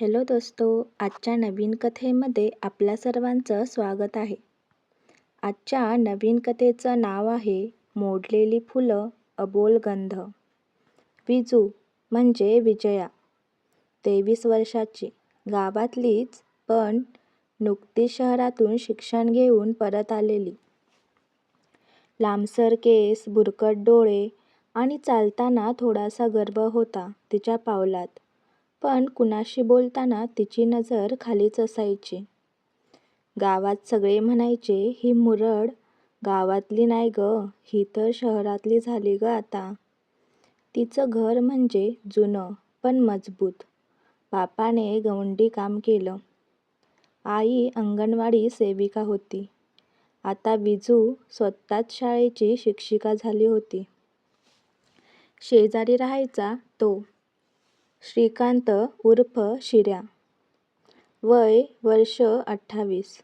Hello दोस्तो आजच्या नवीन कथेमध्ये आपल्या सर्वांचं स्वागत आहे. आजच्या नवीन कथेचं नाव आहे मोडलेली फुलं अबोल गंध. विजू म्हणजे विजया. तेवीस वर्षाची. गावातलीच पण नुकतीच शहरातून शिक्षण घेऊन परत आलेली. लांबसर केस बुरकट डोळे आणि चालताना थोडासा गर्व होता तिच्या पावलात. पण कुणाशी बोलताना तिची नजर खालीच असायची. गावात सगळे म्हणायचे ही मुरड गावातली नाही गं ही तर शहरातली झाली गं आता. तिचं घर म्हणजे जुनं पण मजबूत. बापाने गवंडी काम केलं. आई अंगणवाडी सेविका होती. आता विजू स्वतःच शाळेची शिक्षिका झाली होती. शेजारी राहायचा तो श्रीकांत उर्फ शिर्या. वय वर्ष अठ्ठावीस.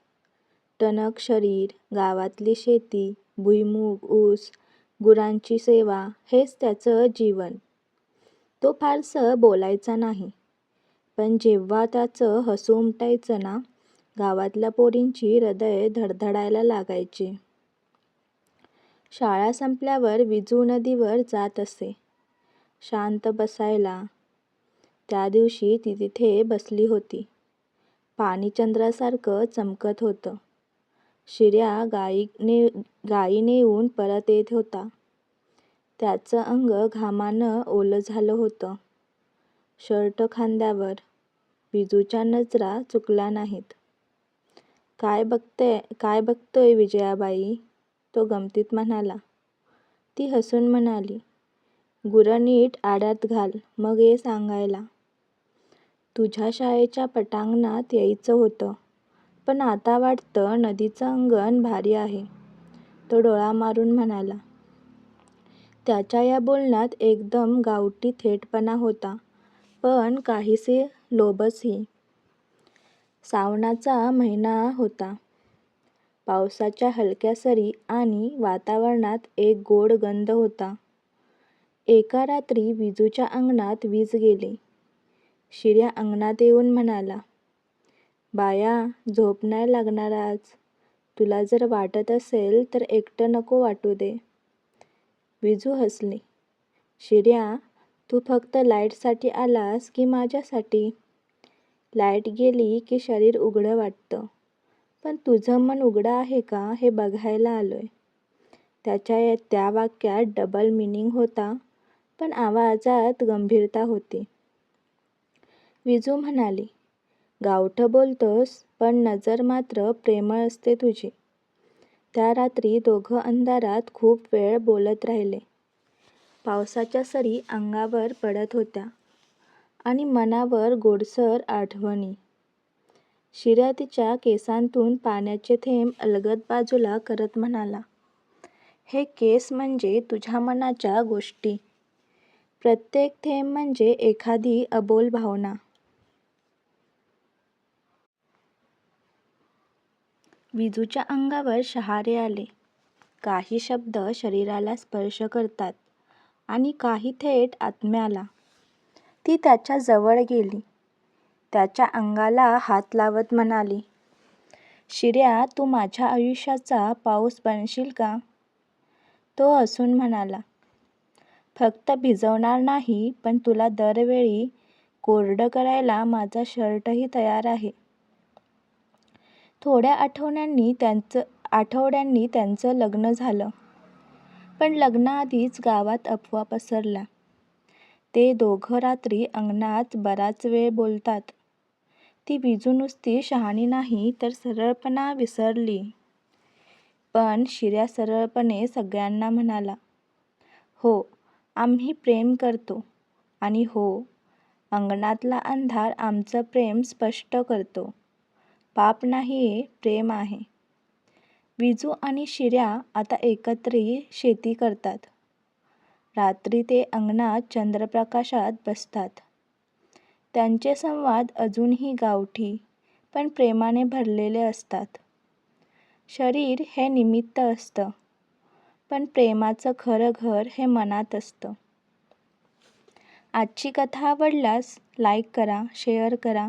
टणक शरीर, गावातली शेती, भुईमूग, ऊस, गुरांची सेवा हेच त्याचं जीवन. तो फारसं बोलायचा नाही. पण जेव्हा त्याचं हसू उमटायचं ना, गावातल्या पोरींची हृदय धडधडायला लागायची. शाळा संपल्यावर विजू नदीवर जात असे. शांत बसायला. त्या दिवशी ती तिथे बसली होती. पाणी चंद्रासारखं चमकत होतं. शिर्या गाई नेऊन परत येत होता. त्याचं अंग घामानं ओलं झालं होतं. शर्ट खांद्यावर. विजूच्या नजरा चुकल्या नाहीत. काय बघतोय विजयाबाई? तो गमतीत म्हणाला. ती हसून म्हणाली, गुरं नीट आड्यात घाल मग ये सांगायला. तुझ्या शाळेच्या पटांगणात यायचं होतं. पण आता वाटतं नदीचं अंगण भारी आहे. तो डोळा मारून म्हणाला. त्याच्या या बोलण्यात एकदम गावठी थेटपणा होता पण काहीसे लोभसही. श्रावणाचा महिना होता. पावसाच्या हलक्या सरी आणि वातावरणात एक गोड गंध होता. एका रात्री विजूच्या अंगणात वीज गेली. शिर्या अंगणात येऊन म्हणाला, बाया झोप नाही लागणार आज. तुला जर वाटत असेल तर एकटं नको वाटू दे. विजू हसली. शिर्या तू फक्त लाईटसाठी आलास की माझ्यासाठी? लाइट गेली की शरीर उघडं वाटतं. पण तुझं मन उघडं आहे का हे बघायला आलोय. त्याच्या त्या वाक्यात डबल मिनिंग होता पण आवाजात गंभीरता होती. विजू म्हणाली, गावठं बोलतोस पण नजर मात्र प्रेमळ असते तुझी. त्या रात्री दोघं अंधारात खूप वेळ बोलत राहिले. पावसाच्या सरी अंगावर पडत होत्या आणि मनावर गोडसर आठवणी. शिर्या तिच्या केसांतून पाण्याचे थेंब अलगद बाजूला करत म्हणाला, हे केस म्हणजे तुझ्या मनाच्या गोष्टी. प्रत्येक थेंब म्हणजे एखादी अबोल भावना. विजूच्या अंगावर शहारे आले. काही शब्द शरीराला स्पर्श करतात आणि काही थेट आत्म्याला. ती त्याच्याजवळ गेली. त्याच्या अंगाला हात लावत म्हणाली, शिर्या तू माझ्या आयुष्याचा पाऊस बनशील का? तो हसून म्हणाला, फक्त भिजवणार नाही पण तुला दरवेळी कोरडं करायला माझा शर्टही तयार आहे. थोड्या आठवड्यांनी त्यांचं लग्न झालं. पण लग्नाआधीच गावात अफवा पसरला ते दोघं रात्री अंगणात बराच वेळ बोलतात. ती विजू नुसती शहाणी नाही तर सरळपणा विसरली. पण शिर्या सरळपणे सगळ्यांना म्हणाला, हो आम्ही प्रेम करतो आणि हो अंगणातला अंधार आमचं प्रेम स्पष्ट करतो. पाप नाहीये प्रेम आहे. विजू आणि शिर्या आता एकत्र शेती करतात. रात्री ते अंगणात चंद्रप्रकाशात बसतात. त्यांचे संवाद अजूनही गावठी पण प्रेमाने भरलेले असतात. शरीर हे निमित्त असतं पण प्रेमाचं खरं घर हे मनात असतं. आजची कथा आवडल्यास लाईक करा, शेअर करा